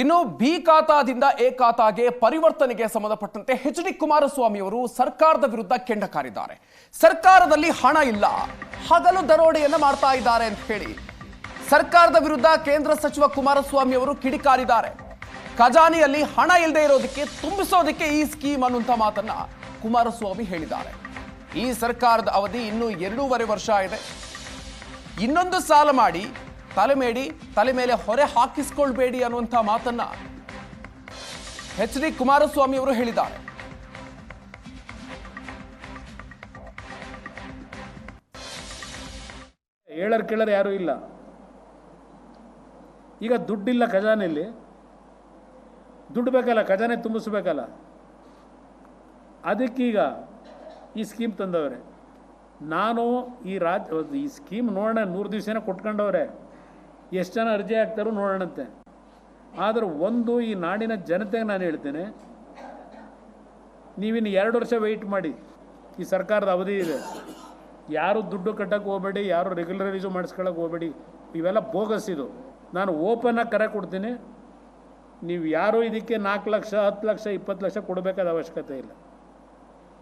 ಇನ್ನು ಬಿ ಖಾತಾದಿಂದ ಎ ಖಾತಾಗೆ ಪರಿವರ್ತನೆಗೆ ಸಂಬಂಧಪಟ್ಟಂತೆ ಎಚ್ ಡಿ ಕುಮಾರಸ್ವಾಮಿ ಅವರು ಸರ್ಕಾರದ ವಿರುದ್ಧ ಕೆಂಡ ಕಾರಿದ್ದಾರೆ ಸರ್ಕಾರದಲ್ಲಿ ಹಣ ಇಲ್ಲ. ಹಗಲು ದರೋಡೆಯನ್ನ ಮಾಡ್ತಾ ಇದ್ದಾರೆ ಅಂತ ಹೇಳಿ ಸರ್ಕಾರದ ವಿರುದ್ಧ ಕೇಂದ್ರ ಸಚಿವ ಕುಮಾರಸ್ವಾಮಿ ಅವರು ಕಿಡಿಕಾರಿದ್ದಾರೆ. ಖಜಾನೆಯಲ್ಲಿ ಹಣ ಇಲ್ಲದೆ ಇರೋದಕ್ಕೆ ತುಂಬಿಸೋದಕ್ಕೆ ಈ ಸ್ಕೀಮ್ ಅನ್ನುವಂಥ ಮಾತನ್ನ ಕುಮಾರಸ್ವಾಮಿ ಹೇಳಿದ್ದಾರೆ. ಈ ಸರ್ಕಾರದ ಅವಧಿ ಇನ್ನೂ ಎರಡೂವರೆ ವರ್ಷ ಇದೆ. ಇನ್ನೊಂದು ಸಾಲ ಮಾಡಿ ತಲೆ ಮೇಡಿ, ತಲೆ ಮೇಲೆ ಹೊರೆ ಹಾಕಿಸ್ಕೊಳ್ಬೇಡಿ ಅನ್ನುವಂಥ ಮಾತನ್ನ ಎಚ್ ಡಿ ಕುಮಾರಸ್ವಾಮಿ ಅವರು ಹೇಳಿದ್ದಾರೆ. ಹೇಳರ್ ಕೇಳರ್ ಯಾರೂ ಇಲ್ಲ. ಈಗ ದುಡ್ಡಿಲ್ಲ ಖಜಾನೆಯಲ್ಲಿ ದುಡ್ಡು ಬೇಕಲ್ಲ, ಖಜಾನೆ ತುಂಬಿಸ್ಬೇಕಲ್ಲ. ಅದಕ್ಕೀಗ ಈ ಸ್ಕೀಮ್ ತಂದವ್ರೆ. ನಾನು ಈ ರಾಜ್ಯ, ಈ ಸ್ಕೀಮ್ ನೋಡೋಣ ನೂರು ದಿವಸನೇ ಕೊಟ್ಕೊಂಡವ್ರೆ. ಎಷ್ಟು ಜನ ಅರ್ಜಿ ಹಾಕ್ತಾರೋ ನೋಡೋಣಂತೆ. ಆದರೆ ಒಂದು ಈ ನಾಡಿನ ಜನತೆಗೆ ನಾನು ಹೇಳ್ತೇನೆ, ನೀವಿನ್ನು ಎರಡು ವರ್ಷ ವೆಯ್ಟ್ ಮಾಡಿ. ಈ ಸರ್ಕಾರದ ಅವಧಿ ಇದೆ. ಯಾರು ದುಡ್ಡು ಕಟ್ಟಕ್ಕೆ ಹೋಗಬೇಡಿ, ಯಾರು ರೆಗ್ಯುಲರೈಸು ಮಾಡಿಸ್ಕೊಳಕ್ಕೆ ಹೋಗಬೇಡಿ, ಇವೆಲ್ಲ ಬೋಗಸ್ ಇದು. ನಾನು ಓಪನ್ನಾಗಿ ಕರೆ ಕೊಡ್ತೀನಿ. ನೀವು ಯಾರು ಇದಕ್ಕೆ ನಾಲ್ಕು ಲಕ್ಷ, ಹತ್ತು ಲಕ್ಷ, ಇಪ್ಪತ್ತು ಲಕ್ಷ ಕೊಡಬೇಕಾದ ಅವಶ್ಯಕತೆ ಇಲ್ಲ.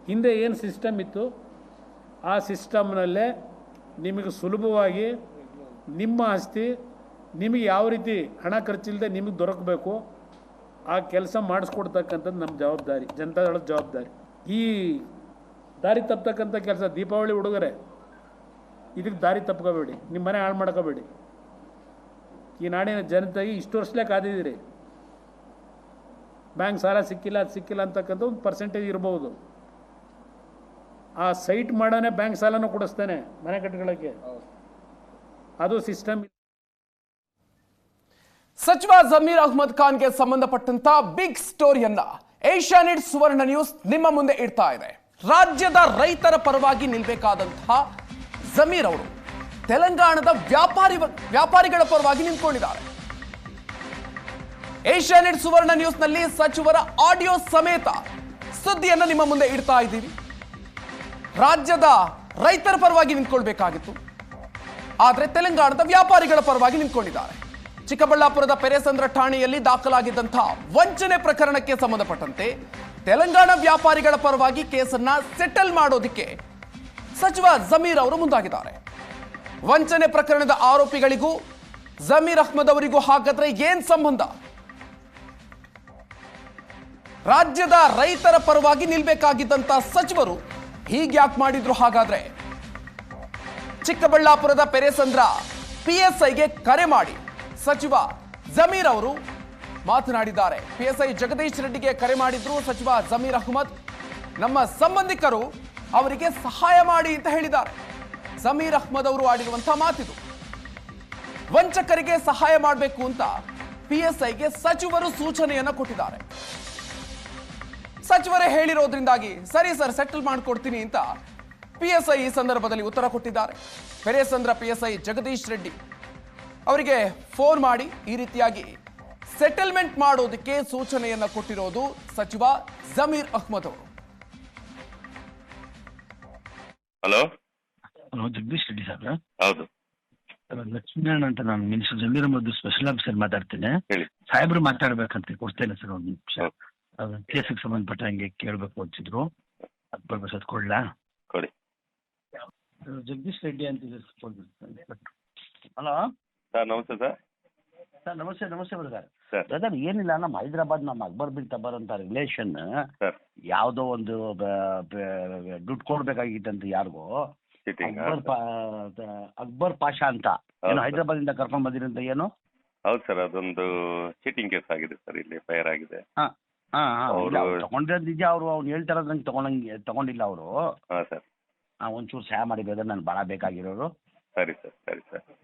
ಹಿಂದೆ ಏನು ಸಿಸ್ಟಮ್ ಇತ್ತು? ಆ ಸಿಸ್ಟಮ್ನಲ್ಲೇ ನಿಮಗೆ ಸುಲಭವಾಗಿ ನಿಮ್ಮ ಆಸ್ತಿ ನಿಮಗೆ ಯಾವ ರೀತಿ ಹಣ ಖರ್ಚಿಲ್ಲದೆ ನಿಮಗೆ ದೊರಕಬೇಕು ಆ ಕೆಲಸ ಮಾಡಿಸ್ಕೊಡ್ತಕ್ಕಂಥದ್ದು ನಮ್ಮ ಜವಾಬ್ದಾರಿ ಜನತಾದಳದ ಜವಾಬ್ದಾರಿ. ಈ ದಾರಿ ತಪ್ಪತಕ್ಕಂಥ ಕೆಲಸ ದೀಪಾವಳಿ ಹುಡುಗರೆ ಇದಕ್ಕೆ ದಾರಿ ತಪ್ಕೋಬೇಡಿ ನಿಮ್ಮ ಮನೆ ಹಾಳು ಮಾಡ್ಕೋಬೇಡಿ. ಈ ನಾಡಿನ ಜನತೆಗೆ ಇಷ್ಟು ವರ್ಷಲೇ ಕಾದಿದ್ದೀರಿ. ಬ್ಯಾಂಕ್ ಸಾಲ ಸಿಕ್ಕಿಲ್ಲ ಅದು ಸಿಕ್ಕಿಲ್ಲ ಅಂತಕ್ಕಂಥ ಒಂದು ಪರ್ಸೆಂಟೇಜ್ ಇರ್ಬೋದು. ಆ ಸೈಟ್ ಮಾಡೋನೇ ಬ್ಯಾಂಕ್ ಸಾಲನೂ ಕೊಡಿಸ್ತಾನೆ ಮನೆ ಕಟ್ಕೊಳ್ಳೋಕ್ಕೆ ಅದು ಸಿಸ್ಟಮ್ ಸಚಿವ ಜಮೀರ್ ಅಹ್ಮದ್ ಖಾನ್ಗೆ ಸಂಬಂಧಪಟ್ಟಂತ ಬಿಗ್ ಸ್ಟೋರಿಯನ್ನ ಏಷ್ಯಾನೆಟ್ ಸುವರ್ಣ ನ್ಯೂಸ್ ನಿಮ್ಮ ಮುಂದೆ ಇಡ್ತಾ ಇದೆ. ರಾಜ್ಯದ ರೈತರ ಪರವಾಗಿ ನಿಲ್ಬೇಕಾದಂತಹ ಜಮೀರ್ ಅವರು ತೆಲಂಗಾಣದ ವ್ಯಾಪಾರಿ ವ್ಯಾಪಾರಿಗಳ ಪರವಾಗಿ ನಿಂತ್ಕೊಂಡಿದ್ದಾರೆ. ಏಷ್ಯಾನೆಟ್ ಸುವರ್ಣ ನ್ಯೂಸ್ನಲ್ಲಿ ಸಚಿವರ ಆಡಿಯೋ ಸಮೇತ ಸುದ್ದಿಯನ್ನು ನಿಮ್ಮ ಮುಂದೆ ಇಡ್ತಾ ಇದ್ದೀವಿ. ರಾಜ್ಯದ ರೈತರ ಪರವಾಗಿ ನಿಂತ್ಕೊಳ್ಬೇಕಾಗಿತ್ತು. ಆದರೆ ತೆಲಂಗಾಣದ ವ್ಯಾಪಾರಿಗಳ ಪರವಾಗಿ ನಿಂತ್ಕೊಂಡಿದ್ದಾರೆ. ಚಿಕ್ಕಬಳ್ಳಾಪುರದ ಪೆರೇಸಂದ್ರ ಠಾಣೆಯಲ್ಲಿ ದಾಖಲಾಗಿದ್ದಂತಹ ವಂಚನೆ ಪ್ರಕರಣಕ್ಕೆ ಸಂಬಂಧಪಟ್ಟಂತೆ ತೆಲಂಗಾಣ ವ್ಯಾಪಾರಿಗಳ ಪರವಾಗಿ ಕೇಸನ್ನ ಸೆಟಲ್ ಮಾಡೋದಕ್ಕೆ ಸಚಿವ ಜಮೀರ್ ಅವರು ಮುಂದಾಗಿದ್ದಾರೆ. ವಂಚನೆ ಪ್ರಕರಣದ ಆರೋಪಿಗಳಿಗೂ ಜಮೀರ್ ಅಹ್ಮದ್ ಅವರಿಗೂ ಹಾಗಾದ್ರೆ ಏನ್ ಸಂಬಂಧ? ರಾಜ್ಯದ ರೈತರ ಪರವಾಗಿ ನಿಲ್ಬೇಕಾಗಿದ್ದಂತ ಸಚಿವರು ಹೀಗ್ಯಾಕ್ ಮಾಡಿದ್ರು ಹಾಗಾದ್ರೆ? ಚಿಕ್ಕಬಳ್ಳಾಪುರದ ಪೆರೇಸಂದ್ರ ಪಿಎಸ್ಐಗೆ ಕರೆ ಮಾಡಿ. ಸಚಿವ ಜಮೀರ್ ಅವರು ಮಾತನಾಡಿದ್ದಾರೆ. ಪಿಎಸ್ಐ ಜಗದೀಶ್ ರೆಡ್ಡಿಗೆ ಕರೆ ಮಾಡಿದ್ರು ಸಚಿವ ಜಮೀರ್ ಅಹ್ಮದ್. ನಮ್ಮ ಸಂಬಂಧಿಕರು ಅವರಿಗೆ ಸಹಾಯ ಮಾಡಿ ಅಂತ ಹೇಳಿದ್ದಾರೆ. ಜಮೀರ್ ಅಹ್ಮದ್ ಅವರು ಆಡಿರುವಂತಹ ಮಾತಿದು. ವಂಚಕರಿಗೆ ಸಹಾಯ ಮಾಡಬೇಕು ಅಂತ ಪಿಎಸ್ಐಗೆ ಸಚಿವರು ಸೂಚನೆಯನ್ನ ಕೊಟ್ಟಿದ್ದಾರೆ. ಸಚಿವರೇ ಹೇಳಿರೋದ್ರಿಂದಾಗಿ ಸರಿ ಸರ್, ಸೆಟಲ್ ಮಾಡ್ಕೊಡ್ತೀನಿ ಅಂತ ಪಿಎಸ್ಐ ಈ ಸಂದರ್ಭದಲ್ಲಿ ಉತ್ತರ ಕೊಟ್ಟಿದ್ದಾರೆ. ಪೆರೇಸಂದ್ರ ಪಿಎಸ್ಐ ಜಗದೀಶ್ ರೆಡ್ಡಿ. ಅವರಿಗೆ ಫೋನ್ ಮಾಡಿ ಈ ರೀತಿಯಾಗಿ ಸೆಟಲ್ಮೆಂಟ್ ಮಾಡೋದಕ್ಕೆ ಸೂಚನೆಯನ್ನ ಕೊಟ್ಟಿರೋದು ಸಚಿವ ಜಮೀರ್ ಅಹ್ಮದ್ ಅವರು. Hello? Hello Jagadish Reddy sir ಹೌದು. ಲಕ್ಷ್ಮೀನಾರಾಯಣ ಅಂತ ನಾನು minister Zameer Ahmed special officer ಮಾತಾಡ್ತೇನೆ. ಹೇಳಿ. ಸಾಹೇಬ್ರು ಮಾತಾಡ್ಬೇಕಂತ ಕೊಡ್ತೇನೆ ಸರ್ ಒಂದು ನಿಮಿಷ ಕೇಸಿಗೆ ಸಂಬಂಧಪಟ್ಟ ಸಂಬಂಧಪಟ್ಟಂಗೆ ಕೇಳಬೇಕು ಅಂತಿದ್ರು. ಅದು ಬರ್ಬೇಕು ಅದು ಕೊಡ್ಲಾ? ಕೊಡಿ. ಜಗದೀಶ್ ರೆಡ್ಡಿ ಅಂತ ಹಲೋ? ಸರ್ ನಮಸ್ತೆ ಸರ್. ಸರ್ ನಮಸ್ತೆ ನಮಸ್ತೆ ಬ್ರದರ್. ಸರ್. ಬ್ರದರ್ ಏನಿಲ್ಲ ನಮ್ಮ ಹೈದರಾಬಾದ್ ನಮ್ಮ ಅಕ್ಬರ್ ಬಿನ್ ತಬರ್ ಅಂತ ರಿಲೇಷನ್ ಸರ್. ಯಾವುದೋ ಒಂದು ದುಡ್ಡು ಕೊಡ್ಬೇಕಾಗಿತ್ತಂತ ಯಾರಿಗೋ. ಅಕ್ಬರ್ ಪಾ ಅಕ್ಬರ್ ಪಾಷಾ ಅಂತ. ಏನು ಇಂದ ಹೈದರಾಬಾದಿಂದ ಕರ್ಕೊಂಡ್ ಬಂದಿರಂತ ಏನು? ಹೌದು ಸರ್ ಅದೊಂದು ಚೀಟಿಂಗ್ ಕೇಸ್ ಆಗಿದೆ ಸರ್ ಇಲ್ಲಿ ಫೈರ್ ಆಗಿದೆ. ಹಾ ಹಾ ಹಾ ಅವ್ರು- ತಗೊಂಡಿರೋದು ನಿಜ ಅವರು ಅವ್ನು ಹೇಳ್ತಾರ ನಂಗೆ ತಗೊಂಡಂಗೆ ತಗೊಂಡಿಲ್ಲ ಅವರು. ಹಾ ಸರ್. ಒಂಚೂರು ಸಹಾಯ ಮಾಡಿ ಬ್ರದರ್ ನಾನು ಭಾಳ ಬೇಕಾಗಿರೋರು. ಸರಿ ಸರ್ ಸರಿ ಸರ್.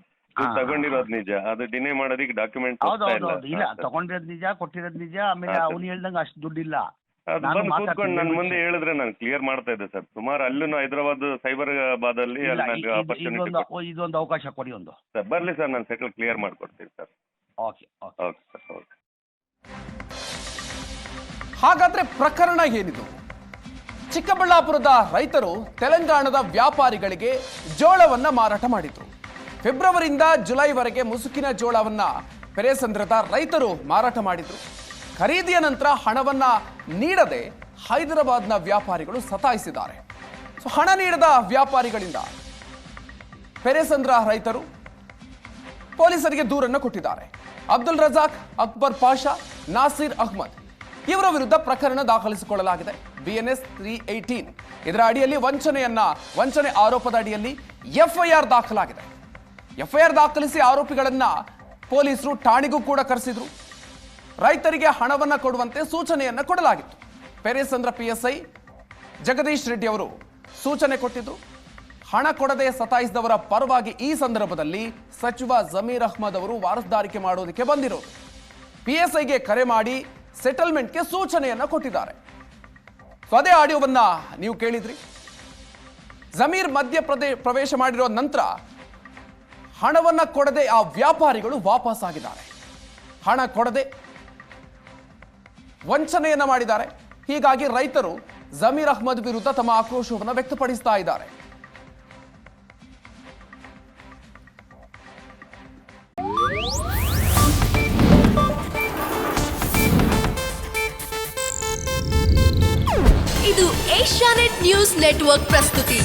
ಹಾ, ತಗೊಂಡಿರೋದು ನಿಜ. ಅದು ಡಿನೇ ಮಾಡೋದಕ್ಕೆ ಡಾಕ್ಯುಮೆಂಟ್ ಹೌದು ಹೌದು ಇಲ್ಲ ಹೌದು. ಇಲ್ಲ ಹಾ, ತಗೊಂಡಿರೋದು ನಿಜ ಕೊಟ್ಟಿರೋದು ನಿಜ ಆಮೇಲೆ ಹಾ, ಸರ್. ಅವ್ನು ಹೇಳ್ದಂಗೆ ಅಷ್ಟು ದುಡ್ಡಿಲ್ಲ. ಅದು ನಾನು ಬಂದು ಕೂತ್ಕೊಂಡು ನನ್ನ ಮುಂದೆ ಹೇಳಿದ್ರೆ ನಾನು ಕ್ಲಿಯರ್ ಮಾಡ್ತಾ ಇದ್ದೆ ಸರ್. ಸುಮಾರು ಅಲ್ಲೂ ಹೈದರಾಬಾದ್ ಸೈಬರಾಬಾದ್ ಅಲ್ಲಿ ಇಲ್ಲ, ಅಲ್ಲಿ ಇ- ನನಗೆ ಇದು- ಆಪರ್ಚುನಿಟಿ ಇದೊಂದು ಇದೊಂದು ಅವಕಾಶ ಕೊಡಿ ಒಂದು. ಸರ್ ಬರ್ಲಿ ಸರ್ ನಾನು ಸೆಟಲ್ ಕ್ಲಿಯರ್ ಮಾಡ್ಕೊಡ್ತೀನಿ sir. Okay okay. Okay sir okay. ಹಾಗಾದ್ರೆ ಪ್ರಕರಣ ಏನಿದು? ಚಿಕ್ಕಬಳ್ಳಾಪುರದ ರೈತರು ತೆಲಂಗಾಣದ ವ್ಯಾಪಾರಿಗಳಿಗೆ ಜೋಳವನ್ನ ಮಾರಾಟ ಮಾಡಿದ್ರು. ಫೆಬ್ರವರಿಯಿಂದ ಜುಲೈವರೆಗೆ ಮುಸುಕಿನ ಜೋಳವನ್ನು ಪೆರೆಸಂದ್ರದ ರೈತರು ಮಾರಾಟ ಮಾಡಿದರು. ಖರೀದಿಯ ನಂತರ ಹಣವನ್ನು ನೀಡದೆ ಹೈದರಾಬಾದ್ನ ವ್ಯಾಪಾರಿಗಳು ಸತಾಯಿಸಿದ್ದಾರೆ. ಸೊ, ಹಣ ನೀಡದ ವ್ಯಾಪಾರಿಗಳಿಂದ ಪೆರೆಸಂದ್ರ ರೈತರು ಪೊಲೀಸರಿಗೆ ದೂರನ್ನು ಕೊಟ್ಟಿದ್ದಾರೆ. ಅಬ್ದುಲ್ ರಜಾಕ್, ಅಕ್ಬರ್ ಪಾಷಾ, ನಾಸೀರ್ ಅಹ್ಮದ್ ಇವರ ವಿರುದ್ಧ ಪ್ರಕರಣ ದಾಖಲಿಸಿಕೊಳ್ಳಲಾಗಿದೆ. ಬಿಎನ್ಎಸ್ ತ್ರೀ ಏಯ್ಟೀನ್ ಇದರ ಅಡಿಯಲ್ಲಿ ವಂಚನೆಯನ್ನ, ವಂಚನೆ ಆರೋಪದ ಅಡಿಯಲ್ಲಿ ಎಫ್ಐಆರ್ ದಾಖಲಾಗಿದೆ. ಎಫ್ಐಆರ್ ದಾಖಲಿಸಿ ಆರೋಪಿಗಳನ್ನ ಪೊಲೀಸರು ಠಾಣೆಗೂ ಕೂಡ ಕರೆಸಿದ್ರು. ರೈತರಿಗೆ ಹಣವನ್ನ ಕೊಡುವಂತೆ ಸೂಚನೆಯನ್ನ ಕೊಡಲಾಗಿತ್ತು. ಪೆರೇಸಂದ್ರ ಐ ಜಗದೀಶ್ ರೆಡ್ಡಿ ಅವರು ಸೂಚನೆ ಕೊಟ್ಟಿದ್ರು. ಹಣ ಕೊಡದೆ ಸತಾಯಿಸಿದವರ ಪರವಾಗಿ ಈ ಸಂದರ್ಭದಲ್ಲಿ ಸಚಿವ ಜಮೀರ್ ಅಹ್ಮದ್ ಅವರು ವಾರಸುದಾರಿಕೆ ಮಾಡೋದಕ್ಕೆ ಬಂದಿರೋದು ಪಿಎಸ್ಐಗೆ ಕರೆ ಮಾಡಿ ಸೆಟಲ್ಮೆಂಟ್ಗೆ ಸೂಚನೆಯನ್ನ ಕೊಟ್ಟಿದ್ದಾರೆ. ಸೊ ಅದೇ ಆಡಿಯೋವನ್ನ ನೀವು ಕೇಳಿದ್ರಿ. ಜಮೀರ್ ಮಧ್ಯ ಪ್ರದೇಶ ಪ್ರವೇಶ ಮಾಡಿರೋ ನಂತರ ಹಣವನ್ನ ಕೊಡದೆ ಆ ವ್ಯಾಪಾರಿಗಳು ವಾಪಸ್ ಆಗಿದ್ದಾರೆ ಹಣ ಕೊಡದೆ ವಂಚನೆಯನ್ನ ಮಾಡಿದ್ದಾರೆ. ಹೀಗಾಗಿ ರೈತರು ಜಮೀರ್ ಅಹ್ಮದ್ ವಿರುದ್ಧ ತಮ್ಮ ಆಕ್ರೋಶವನ್ನು ವ್ಯಕ್ತಪಡಿಸ್ತಾ ಇದ್ದಾರೆ. ಇದು ಏಷ್ಯಾನೆಟ್ ನ್ಯೂಸ್ ನೆಟ್ವರ್ಕ್ ಪ್ರಸ್ತುತಿ.